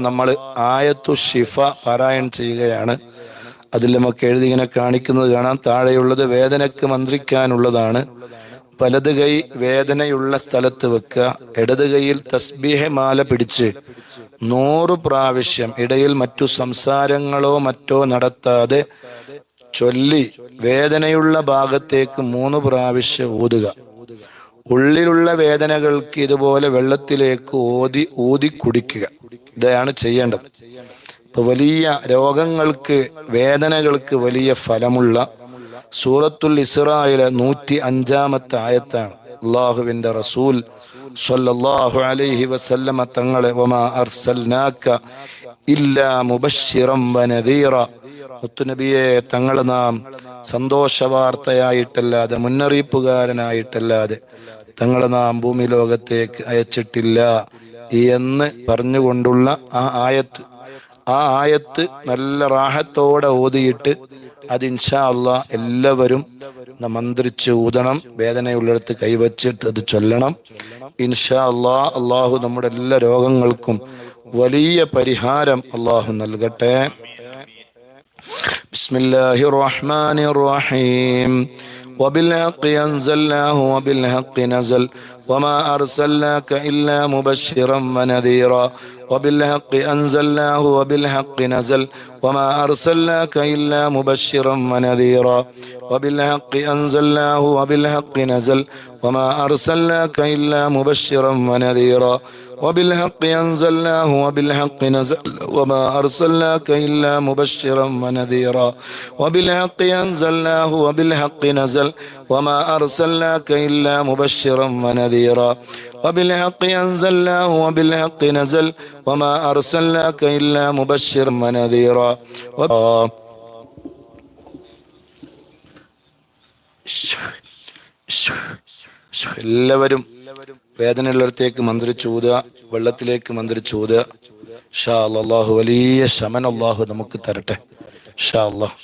നമ്മൾ ആയത്തു ഷിഫ പാരായണം ചെയ്യുകയാണ്. അതിൽ നമുക്ക് എഴുതി ഇങ്ങനെ കാണിക്കുന്നത് കാണാം. താഴെയുള്ളത് വേദനക്ക് മന്ത്രിക്കാനുള്ളതാണ്. വലത് കൈ വേദനയുള്ള സ്ഥലത്ത് വെക്കുക. ഇടത് കൈയിൽ തസ്ബീഹ മാല പിടിച്ച് നൂറ് പ്രാവശ്യം ഇടയിൽ മറ്റു സംസാരങ്ങളോ മറ്റോ നടത്താതെ ചൊല്ലി വേദനയുള്ള ഭാഗത്തേക്ക് മൂന്ന് പ്രാവശ്യം ഊതുക. ഉള്ളിലുള്ള വേദനകൾക്ക് ഇതുപോലെ വെള്ളത്തിലേക്ക് ഓതി ഊതി കുടിക്കുക. ഇതാണ് ചെയ്യേണ്ടത്. ഇപ്പൊ വലിയ രോഗങ്ങൾക്ക് വേദനകൾക്ക് വലിയ ഫലമുള്ള സൂറത്തുൽ ഇസ്രായിലെ നൂറ്റി അഞ്ചാമത്തെ ആയത്താണ്. അള്ളാഹുവിന്റെ റസൂൽ അലൈഹി വസല്ലമ തങ്ങളെ വമാ ഇല്ലാ മുബശ്ശിറം വനദീറ. മുത്തുനബിയെ തങ്ങളെ നാം സന്തോഷ വാർത്തയായിട്ടല്ലാതെ മുന്നറിയിപ്പുകാരനായിട്ടല്ലാതെ തങ്ങളെ നാം ഭൂമി ലോകത്തേക്ക് അയച്ചിട്ടില്ല എന്ന് പറഞ്ഞുകൊണ്ടുള്ള ആ ആയത്ത് ആ ആയത്ത് നല്ല റാഹത്തോടെ ഓതിയിട്ട് അത് ഇൻഷാ അള്ളാ എല്ലാവരും മന്ത്രിച്ച് ഊതണം വേദനയുള്ളിടത്ത് കൈവച്ചിട്ട് അത് ചൊല്ലണം. ഇൻഷാ അള്ളാ അള്ളാഹു നമ്മുടെ എല്ലാ രോഗങ്ങൾക്കും വലിയ പരിഹാരം അള്ളാഹു നൽകട്ടെ بسم الله الرحمن الرحيم وبالحق أنزلناه وبالحق نزل وما أرسلناك إلا مبشرا ونذيرا وبالحق أنزلناه وبالحق نزل وما أرسلناك إلا مبشرا ونذيرا. وبالحق أنزلناه وبالحق نزل وما أرسلناك إلا مبشرا ونذيرا. وبالحق أنزلناه وبالحق نزل وما أرسلناك إلا مبشرا ونذيرا. وبالحق أنزلناه وبالحق نزل وما أرسلناك إلا مبشرا ونذيرا. وبالحق أنزلناه وبالحق نزل وما أرسلناك إلا مبشرا ونذيرا و- എല്ലാവരും വേദനയുള്ളിടത്തേക്ക് മന്ത്രിച്ചൂതുക വെള്ളത്തിലേക്ക് മന്ത്രിച്ചൂതുക ഷാ അള്ളാഹു വലിയ ശമൻ അള്ളാഹു നമുക്ക് തരട്ടെ ഷാ അള്ളാഹ്